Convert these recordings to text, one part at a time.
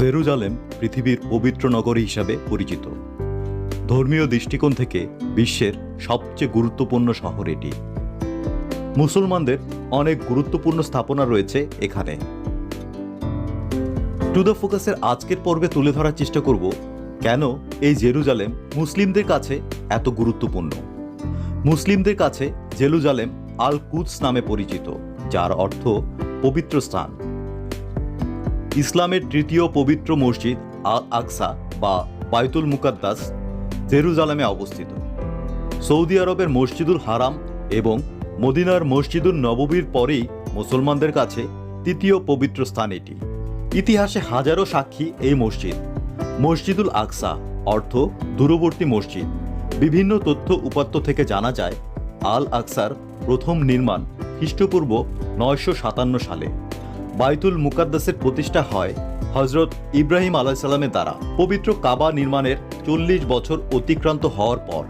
Jerusalem পৃথিবীর পবিত্র নগরী হিসাবে পরিচিত। ধর্মীয় দৃষ্টিকোণ থেকে বিশ্বের সবচেয়ে গুরুত্বপূর্ণ শহর এটি। মুসলমানদের অনেক গুরুত্বপূর্ণ স্থাপনা রয়েছে এখানে। টু দ্য ফোকাসের আজকের পর্বে তুলে ধরার চেষ্টা করব, কেন এই জেরুজালেম মুসলিমদের কাছে এত গুরুত্বপূর্ণ? মুসলিমদের কাছে জেরুজালেম আল কুদস নামে পরিচিত, যার অর্থ পবিত্র স্থান। ইসলামের তৃতীয় পবিত্র মসজিদ আল আকসা বা বায়তুল মুকাদ্দাস জেরুজালেমে অবস্থিত। সৌদি আরবের মসজিদুল হারাম এবং মদিনার মসজিদুল নববীর পরেই মুসলমানদের কাছে তৃতীয় পবিত্র স্থান এটি। ইতিহাসে হাজারো সাক্ষী এই মসজিদ। মসজিদুল আকসা অর্থ দূরবর্তী মসজিদ। বিভিন্ন তথ্য উপাত্ত থেকে জানা যায়, আল আকসার প্রথম নির্মাণ খ্রিস্টপূর্ব নয়শো সাতান্ন সালে। বাইতুল মুকাদ্দাসের প্রতিষ্ঠা হয় হজরত ইব্রাহিম আলাইসাল্লামের দ্বারা। পবিত্র কাবা নির্মাণের চল্লিশ বছর অতিক্রান্ত হওয়ার পর।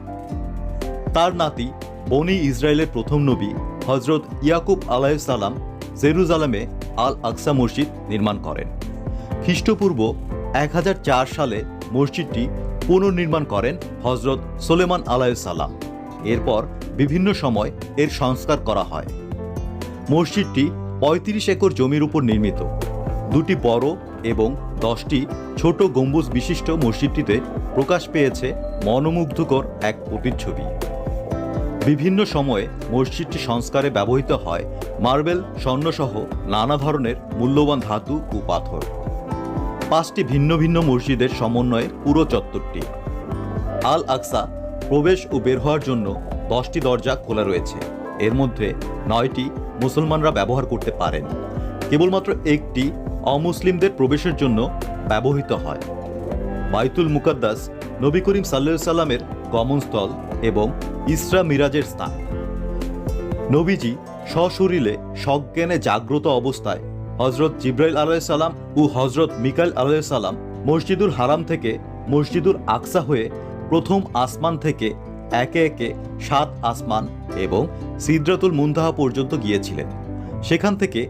তার নাতি বনি ইসরায়েলের প্রথম নবী হজরত ইয়াকুব আলাইসাল্লাম জেরুজালেমে আল আকসা মসজিদ নির্মাণ করেন। খ্রিস্টপূর্ব এক হাজার চার সালে মসজিদটি পুনর্নির্মাণ করেন হজরত সোলেমান আলাইসাল্লাম এরপর বিভিন্ন সময় এর সংস্কার করা হয়। মসজিদটি পঁয়ত্রিশ একর জমির উপর নির্মিত। দুটি বড় এবং দশটি ছোট গম্বুজ বিশিষ্ট মসজিদটিতে প্রকাশ পেয়েছে মনোমুগ্ধকর এক প্রতিচ্ছবি। বিভিন্ন সময়ে মসজিদটি সংস্কারে ব্যবহৃত হয় মার্বেল, স্বর্ণসহ নানা ধরনের মূল্যবান ধাতু ও পাথর। পাঁচটি ভিন্ন ভিন্ন মসজিদের সমন্বয়ে পুরো চত্বরটি। আল আকসা প্রবেশ ও বের হওয়ার জন্য দশটি দরজা খোলা রয়েছে। এর মধ্যে নয়টি মুসলমানরা ব্যবহার করতে পারেন। কেবলমাত্র একটি অমুসলিমদের প্রবেশের জন্য ব্যবহৃত হয়। বাইতুল মুকাদ্দাস নবী করিম সাল্লা সাল্লামের গমনস্থল এবং ইসরা মিরাজের স্থান। নবীজি সশরীরে সজ্ঞানে জাগ্রত অবস্থায় হজরত জিব্রাইল আলাইসাল্লাম ও হজরত মিকাইল আলাইসাল্লাম মসজিদুল হারাম থেকে মসজিদুল আকসা হয়ে প্রথম আসমান থেকে একে একে সাত আসমান এবং সিদ্রাতুল মুন্তাহা পর্যন্ত গিয়েছিলেন। সেখান থেকে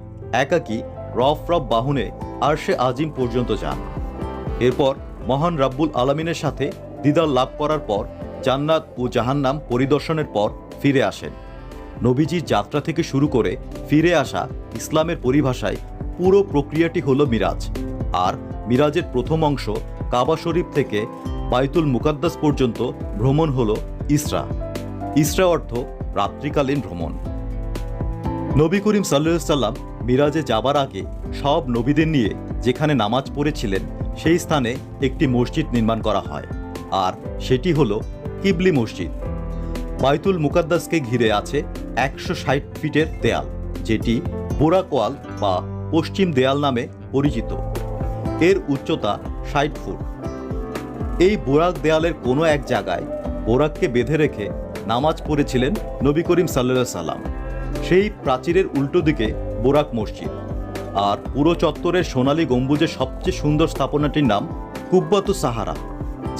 একাকী রফ রফ বাহনে আরশে আজিম পর্যন্ত যান। এরপর মহান রাব্বুল আলমিনের সাথে দিদার লাভ করার পর জান্নাত ও জাহান্নাম পরিদর্শনের পর ফিরে আসেন। নবীজির যাত্রা থেকে শুরু করে ফিরে আসা ইসলামের পরিভাষায় পুরো প্রক্রিয়াটি হল মিরাজ। আর মিরাজের প্রথম অংশ কাবা শরীফ থেকে বাইতুল মুকাদ্দাস পর্যন্ত ভ্রমণ হল ইসরা। ইসরা অর্থ রাত্রিকালীন ভ্রমণ। নবী করিম সাল্লাম মিরাজে যাবার আগে সব নবীদের নিয়ে যেখানে নামাজ পড়েছিলেন, সেই স্থানে একটি মসজিদ নির্মাণ করা হয়। আর সেটি হল কিবলি মসজিদ। বাইতুল মুকাদ্দাসকে ঘিরে আছে একশো ষাট ফিটের দেয়াল, যেটি বোরাকওয়াল বা পশ্চিম দেয়াল নামে পরিচিত। এর উচ্চতা ষাট ফুট। এই বোরাক দেয়ালের কোনো এক জায়গায় বোরাককে বেঁধে রেখে নামাজ পড়েছিলেন নবী করিম সাল্লা সাল্লাম। সেই প্রাচীরের উল্টো দিকে বোরাক মসজিদ। আর পুরো চত্বরের সোনালী গম্বুজের সবচেয়ে সুন্দর স্থাপনাটির নাম কুব্বাতু সাহারা,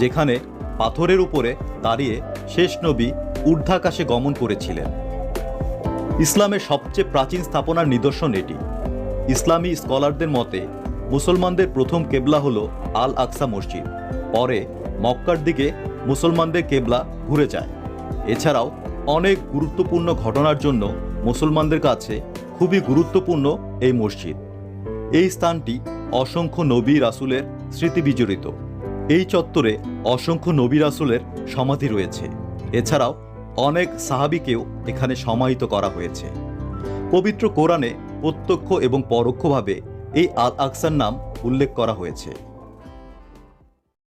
যেখানে পাথরের উপরে দাঁড়িয়ে শেষ নবী ঊর্ধ্বাকাশে গমন করেছিলেন। ইসলামের সবচেয়ে প্রাচীন স্থাপনার নিদর্শন এটি। ইসলামী স্কলারদের মতে, মুসলমানদের প্রথম কেবলা হল আল আকসা মসজিদ। পরে মক্কার দিকে মুসলমানদের কেবলা ঘুরে যায়। এছাড়াও অনেক গুরুত্বপূর্ণ ঘটনার জন্য মুসলমানদের কাছে খুবই গুরুত্বপূর্ণ এই মসজিদ। এই স্থানটি অসংখ্য নবী রাসুলের স্মৃতি বিজড়িত। এই চত্বরে অসংখ্য নবী রাসুলের সমাধি রয়েছে। এছাড়াও অনেক সাহাবিকেও এখানে সমাহিত করা হয়েছে। পবিত্র কোরআনে প্রত্যক্ষ এবং পরোক্ষভাবে এই আল আকসার নাম উল্লেখ করা হয়েছে।